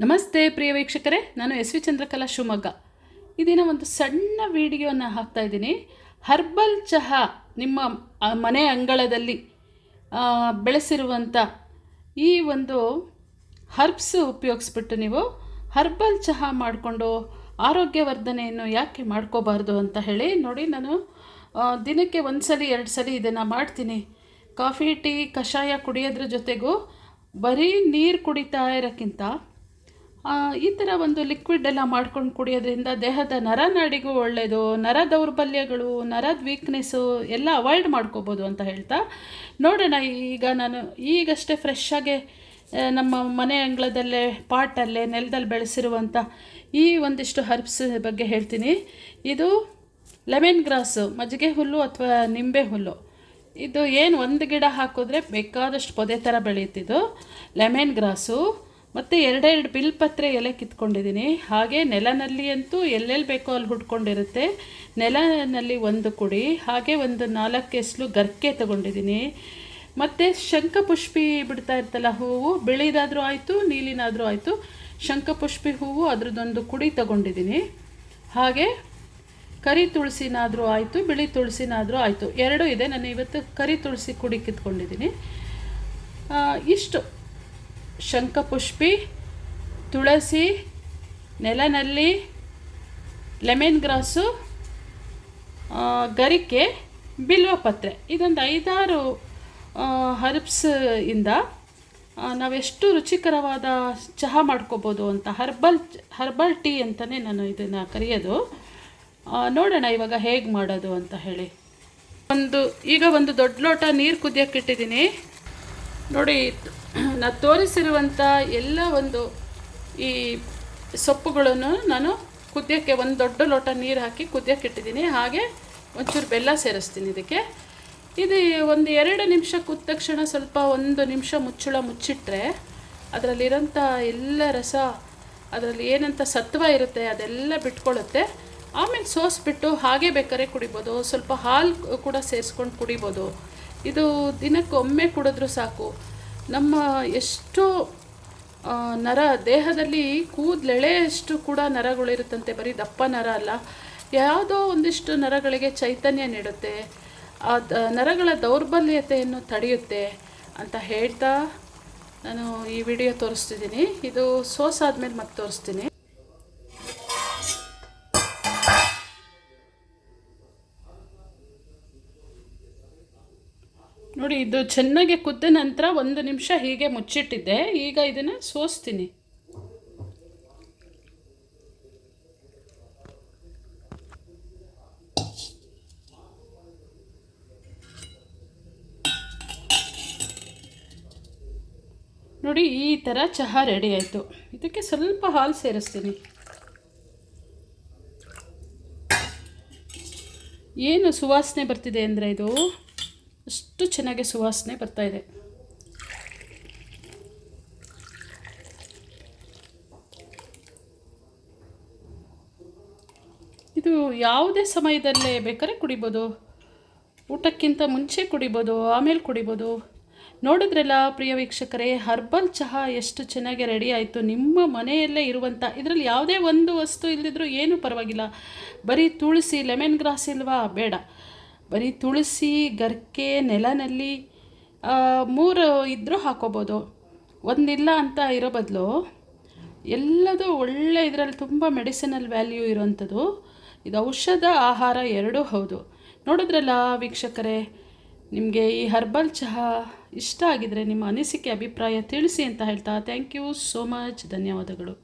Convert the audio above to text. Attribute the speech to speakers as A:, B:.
A: ನಮಸ್ತೆ ಪ್ರಿಯ ವೀಕ್ಷಕರೇ, ನಾನು ಎಸ್ ವಿ ಚಂದ್ರಕಲಾ ಶಿವಮೊಗ್ಗ. ಇದೀನ ದಿನ ಒಂದು ಸಣ್ಣ ವಿಡಿಯೋನ ಹಾಕ್ತಾ ಇದ್ದೀನಿ. ಹರ್ಬಲ್ ಚಹಾ ನಿಮ್ಮ ಮನೆ ಅಂಗಳದಲ್ಲಿ ಬೆಳೆಸಿರುವಂಥ ಈ ಒಂದು ಹರ್ಬ್ಸ್ ಉಪಯೋಗಿಸ್ಬಿಟ್ಟು ನೀವು ಹರ್ಬಲ್ ಚಹಾ ಮಾಡಿಕೊಂಡು ಆರೋಗ್ಯವರ್ಧನೆಯನ್ನು ಯಾಕೆ ಮಾಡ್ಕೋಬಾರ್ದು ಅಂತ ಹೇಳಿ ನೋಡಿ ನಾನು ದಿನಕ್ಕೆ ಒಂದು ಸಲ ಎರಡು ಸಲ ಇದನ್ನು ಮಾಡ್ತೀನಿ. ಕಾಫಿ, ಟೀ, ಕಷಾಯ ಕುಡಿಯೋದ್ರ ಜೊತೆಗೂ ಬರೀ ನೀರು ಕುಡಿತಾ ಇರೋಕ್ಕಿಂತ ಈ ಥರ ಒಂದು ಲಿಕ್ವಿಡ್ ಎಲ್ಲ ಮಾಡ್ಕೊಂಡು ಕುಡಿಯೋದ್ರಿಂದ ದೇಹದ ನರನಾಡಿಗೂ ಒಳ್ಳೆಯದು ನರ ದೌರ್ಬಲ್ಯಗಳು ನರದ ವೀಕ್ನೆಸ್ಸು ಎಲ್ಲ ಅವಾಯ್ಡ್ ಮಾಡ್ಕೋಬೋದು ಅಂತ ಹೇಳ್ತಾ ನೋಡೋಣ. ಈಗ ನಾನು ಈಗಷ್ಟೇ ಫ್ರೆಶ್ ಆಗಿ ನಮ್ಮ ಮನೆ ಅಂಗಳದಲ್ಲೇ, ಪಾಟಲ್ಲೇ, ನೆಲದಲ್ಲಿ ಬೆಳೆಸಿರುವಂಥ ಈ ಒಂದಿಷ್ಟು ಹರ್ಬ್ಸ್ ಬಗ್ಗೆ ಹೇಳ್ತೀನಿ. ಇದು ಲೆಮೆನ್ ಗ್ರಾಸು ಮಜ್ಜಿಗೆ ಹುಲ್ಲು ಅಥವಾ ನಿಂಬೆ ಹುಲ್ಲು. ಇದು ಏನು ಒಂದು ಗಿಡ ಹಾಕಿದ್ರೆ ಬೇಕಾದಷ್ಟು ಪೊದೆ ಥರ ಬೆಳೆಯುತ್ತಿದ್ದು ಲೆಮೆನ್ ಗ್ರಾಸು ಮತ್ತು ಎರಡೆರಡು ಬಿಲ್ಪತ್ರೆ ಎಲೆ ಕಿತ್ಕೊಂಡಿದ್ದೀನಿ. ಹಾಗೆ ನೆಲನಲ್ಲಿ ಅಂತೂ ಎಲ್ಲೆಲ್ಲಿ ಬೇಕೋ ಅಲ್ಲಿ ಹುಡ್ಕೊಂಡಿರುತ್ತೆ. ನೆಲನಲ್ಲಿ ಒಂದು ಕುಡಿ, ಹಾಗೆ ಒಂದು ನಾಲ್ಕು ಎಸ್ಲು ಗರ್ಕೆ ತಗೊಂಡಿದ್ದೀನಿ. ಮತ್ತು ಶಂಖಪುಷ್ಪಿ ಬಿಡ್ತಾ ಇರ್ತಲ್ಲ ಹೂವು, ಬಿಳಿದಾದರೂ ಆಯಿತು, ನೀಲಿನಾದರೂ ಆಯಿತು, ಶಂಖಪುಷ್ಪಿ ಹೂವು ಅದರದ್ದೊಂದು ಕುಡಿ ತಗೊಂಡಿದ್ದೀನಿ. ಹಾಗೆ ಕರಿ ತುಳಸಿನಾದರೂ ಆಯಿತು, ಬಿಳಿ ತುಳಸಿನಾದರೂ ಆಯಿತು. ಎರಡೂ ಇದೆ, ನಾನು ಇವತ್ತು ಕರಿ ತುಳಸಿ ಕುಡಿ ಕಿತ್ಕೊಂಡಿದ್ದೀನಿ. ಇಷ್ಟು. ಶಂಖಪುಷ್ಪಿ, ತುಳಸಿ ನೆಲನಲ್ಲಿ ಲೆಮೆನ್ ಗ್ರಾಸು ಗರಿಕೆ, ಬಿಲ್ವಪತ್ರೆ. ಇದೊಂದು ಐದಾರು ಹರ್ಬ್ಸ್ ಇಂದ ನಾವೆಷ್ಟು ರುಚಿಕರವಾದ ಚಹಾ ಮಾಡ್ಕೋಬೋದು ಅಂತ, ಹರ್ಬಲ್ ಹರ್ಬಲ್ ಟೀ ಅಂತಲೇ ನಾನು ಇದನ್ನು ಕರೆಯೋದು. ನೋಡೋಣ ಇವಾಗ ಹೇಗೆ ಮಾಡೋದು ಅಂತ ಹೇಳಿ. ಒಂದು, ಈಗ ಒಂದು ದೊಡ್ಡ ಲೋಟ ನೀರು ಕುದಿಯೋಕೆ ಇಟ್ಟಿದ್ದೀನಿ. ನೋಡಿ ನಾನು ತೋರಿಸಿರುವಂಥ ಎಲ್ಲ ಒಂದು ಈ ಸೊಪ್ಪುಗಳನ್ನು ನಾನು ಕುದಿಯೋಕ್ಕೆ ಒಂದು ದೊಡ್ಡ ಲೋಟ ನೀರು ಹಾಕಿ ಕುದಿಯೋಕೆ ಇಟ್ಟಿದ್ದೀನಿ. ಹಾಗೆ ಒಂಚೂರು ಬೆಲ್ಲ ಸೇರಿಸ್ತೀನಿ ಇದಕ್ಕೆ. ಇದು ಒಂದು ಎರಡು ನಿಮಿಷ ಕುದ ತಕ್ಷಣ ಸ್ವಲ್ಪ ಒಂದು ನಿಮಿಷ ಮುಚ್ಚಳ ಮುಚ್ಚಿಟ್ರೆ ಅದರಲ್ಲಿರೋಂಥ ಎಲ್ಲ ರಸ, ಅದರಲ್ಲಿ ಏನಂತ ಸತ್ವ ಇರುತ್ತೆ ಅದೆಲ್ಲ ಬಿಟ್ಕೊಳ್ಳುತ್ತೆ. ಆಮೇಲೆ ಸೋಸ್ಬಿಟ್ಟು ಹಾಗೆ ಬೇಕಾದ್ರೆ ಕುಡಿಬೋದು. ಸ್ವಲ್ಪ ಹಾಲು ಕೂಡ ಸೇರಿಸ್ಕೊಂಡು ಕುಡಿಬೋದು. ಇದು ದಿನಕ್ಕೊಮ್ಮೆ ಕುಡಿದ್ರೂ ಸಾಕು. ನಮ್ಮ ಎಷ್ಟು ನರ, ದೇಹದಲ್ಲಿ ಕೂದಲೆಳೆಯಷ್ಟು ಕೂಡ ನರಗಳಿರುತ್ತಂತೆ. ಬರೀ ದಪ್ಪ ನರ ಅಲ್ಲ. ಯಾವುದೋ ಒಂದಿಷ್ಟು ನರಗಳಿಗೆ ಚೈತನ್ಯ ನೀಡುತ್ತೆ. ಆ ನರಗಳ ದೌರ್ಬಲ್ಯತೆಯನ್ನು ತಡೆಯುತ್ತೆ ಅಂತ ಹೇಳ್ತಾ ನಾನು ಈ ವಿಡಿಯೋ ತೋರಿಸ್ತಿದ್ದೀನಿ. ಇದು ಸೋಸಾದ್ಮೇಲೆ ಮತ್ತೆ ತೋರಿಸ್ತೀನಿ. ನೋಡಿ, ಇದು ಚೆನ್ನಾಗಿ ಕುದ್ದ ನಂತರ ಒಂದು ನಿಮಿಷ ಹೀಗೆ ಮುಚ್ಚಿಟ್ಟಿದ್ದೆ. ಈಗ ಇದನ್ನು ಸೋಸ್ತೀನಿ. ನೋಡಿ, ಈ ಥರ ಚಹಾ ರೆಡಿ ಆಯಿತು. ಇದಕ್ಕೆ ಸ್ವಲ್ಪ ಹಾಲು ಸೇರಿಸ್ತೀನಿ. ಏನು ಸುವಾಸನೆ ಬರ್ತಿದೆ ಅಂದರೆ ಇದು? ಅಷ್ಟು ಚೆನ್ನಾಗಿ ಸುವಾಸನೆ ಬರ್ತಾ ಇದೆ. ಇದು ಯಾವುದೇ ಸಮಯದಲ್ಲೇ ಬೇಕಾದ್ರೆ ಕುಡಿಬೋದು. ಊಟಕ್ಕಿಂತ ಮುಂಚೆ ಕುಡಿಬೋದು, ಆಮೇಲೆ ಕುಡಿಬೋದು. ನೋಡಿದ್ರಲ್ಲ ಪ್ರಿಯ ವೀಕ್ಷಕರೇ, ಹರ್ಬಲ್ ಚಹಾ ಎಷ್ಟು ಚೆನ್ನಾಗಿ ರೆಡಿ ಆಯಿತು. ನಿಮ್ಮ ಮನೆಯಲ್ಲೇ ಇರುವಂಥ ಇದರಲ್ಲಿ ಯಾವುದೇ ಒಂದು ವಸ್ತು ಇಲ್ಲದಿದ್ರೂ ಏನೂ ಪರವಾಗಿಲ್ಲ. ಬರೀ ತುಳಸಿ ಲೆಮನ್ ಗ್ರಾಸ್ ಇಲ್ವಾ? ಬೇಡ. ಬರೀ ತುಳಸಿ, ಗರ್ಕೆ, ನೆಲನಲ್ಲಿ ಮೂರು ಇದ್ದರೂ ಹಾಕೋಬೋದು. ಒಂದಿಲ್ಲ ಅಂತ ಇರೋ ಬದಲು ಎಲ್ಲದೂ ಒಳ್ಳೆ ಇದರಲ್ಲಿ ತುಂಬ ಮೆಡಿಸಿನಲ್ ವ್ಯಾಲ್ಯೂ ಇರೋವಂಥದ್ದು. ಇದು ಔಷಧ ಆಹಾರ ಎರಡೂ ಹೌದು. ನೋಡಿದ್ರಲ್ಲ ವೀಕ್ಷಕರೇ, ನಿಮಗೆ ಈ ಹರ್ಬಲ್ ಚಹಾ ಇಷ್ಟ ಆಗಿದರೆ ನಿಮ್ಮ ಅನಿಸಿಕೆ, ಅಭಿಪ್ರಾಯ ತಿಳಿಸಿ ಅಂತ ಹೇಳ್ತಾ ಥ್ಯಾಂಕ್ ಯು ಸೋ ಮಚ್ ಧನ್ಯವಾದಗಳು.